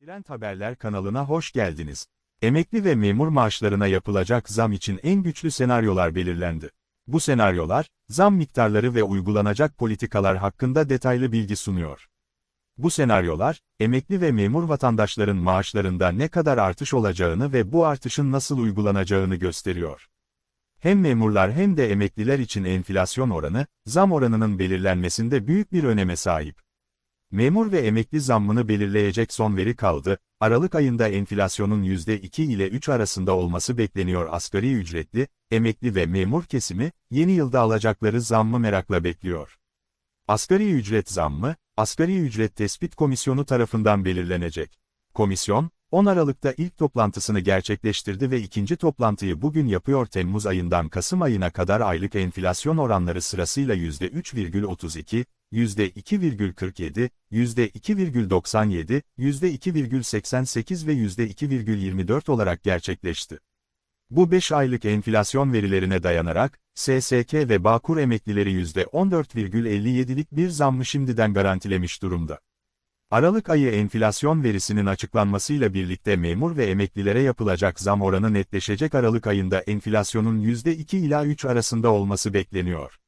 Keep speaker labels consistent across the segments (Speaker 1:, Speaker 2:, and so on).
Speaker 1: Trend Haberler kanalına hoş geldiniz. Emekli ve memur maaşlarına yapılacak zam için en güçlü senaryolar belirlendi. Bu senaryolar, zam miktarları ve uygulanacak politikalar hakkında detaylı bilgi sunuyor. Bu senaryolar, emekli ve memur vatandaşların maaşlarında ne kadar artış olacağını ve bu artışın nasıl uygulanacağını gösteriyor. Hem memurlar hem de emekliler için enflasyon oranı, zam oranının belirlenmesinde büyük bir öneme sahip. Memur ve emekli zammını belirleyecek son veri kaldı, Aralık ayında enflasyonun %2 ile 3 arasında olması bekleniyor asgari ücretli, emekli ve memur kesimi, yeni yılda alacakları zammı merakla bekliyor. Asgari ücret zammı, Asgari Ücret Tespit Komisyonu tarafından belirlenecek. Komisyon, 10 Aralık'ta ilk toplantısını gerçekleştirdi ve ikinci toplantıyı bugün yapıyor Temmuz ayından Kasım ayına kadar aylık enflasyon oranları sırasıyla %3,32, %2,47, %2,97, %2,88 ve %2,24 olarak gerçekleşti. Bu 5 aylık enflasyon verilerine dayanarak, SSK ve Bağkur emeklileri %14,57'lik bir zammı şimdiden garantilemiş durumda. Aralık ayı enflasyon verisinin açıklanmasıyla birlikte memur ve emeklilere yapılacak zam oranı netleşecek Aralık ayında enflasyonun %2 ila 3 arasında olması bekleniyor.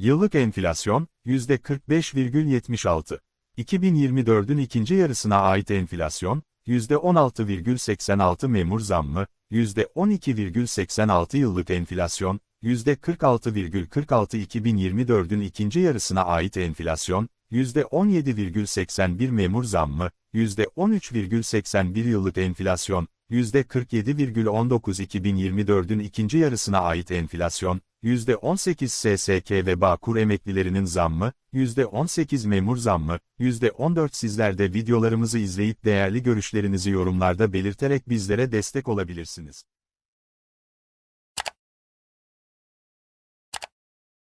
Speaker 1: Yıllık enflasyon, %45,76. 2024'ün ikinci yarısına ait enflasyon, %16,86 memur zammı, %12,86 yıllık enflasyon, %46,46 2024'ün ikinci yarısına ait enflasyon, %17,81 memur zammı, %13,81 yıllık enflasyon, %47,19 2024'ün ikinci yarısına ait enflasyon, %18 SSK ve Bağkur emeklilerinin zammı, %18 memur zammı, %14 sizler de videolarımızı izleyip değerli görüşlerinizi yorumlarda belirterek bizlere destek olabilirsiniz.